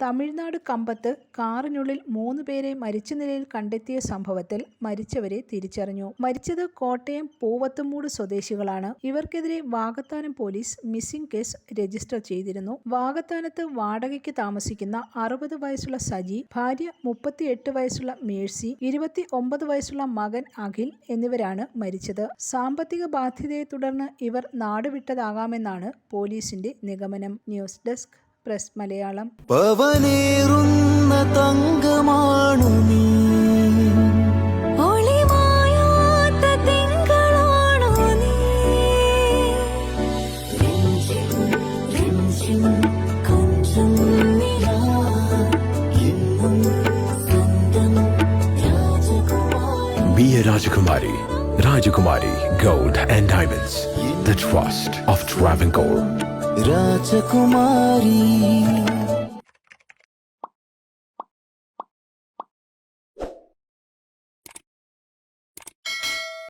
തമിഴ്നാട് കമ്പത്ത് കാറിനുള്ളിൽ മൂന്ന് പേരെ മരിച്ച നിലയിൽ കണ്ടെത്തിയ സംഭവത്തിൽ മരിച്ചവരെ തിരിച്ചറിഞ്ഞു. മരിച്ചത് കോട്ടയം പൂവത്തുമൂട് സ്വദേശികളാണ്. ഇവർക്കെതിരെ Vakathanam police missing case register ചെയ്തിരുന്നു. വാകത്താനത്ത് വാടകയ്ക്ക് താമസിക്കുന്ന അറുപത് വയസ്സുള്ള സജി ഭാര്യ മുപ്പത്തിയെട്ട് വയസ്സുള്ള മേഴ്സി ഇരുപത്തി ഒമ്പത് വയസ്സുള്ള മകൻ അഖിൽ എന്നിവരാണ് മരിച്ചത്. സാമ്പത്തിക ബാധ്യതയെ തുടർന്ന് ഇവർ നാടുവിട്ടതാകാമെന്നാണ് പോലീസിന്റെ നിഗമനം. News desk പ്രസ് മലയാളം പവനേറുന്ന തങ്കമാണു നീ ഒളിമായാത്ത തിങ്കളാണോ നീ രഞ്ജിം രഞ്ജിം കൊഞ്ചം നിലാ എന്നും സ്വന്തം രാജകുമാരി Be a Rajakumari. Rajakumari Gold and Diamonds. Rajkumari.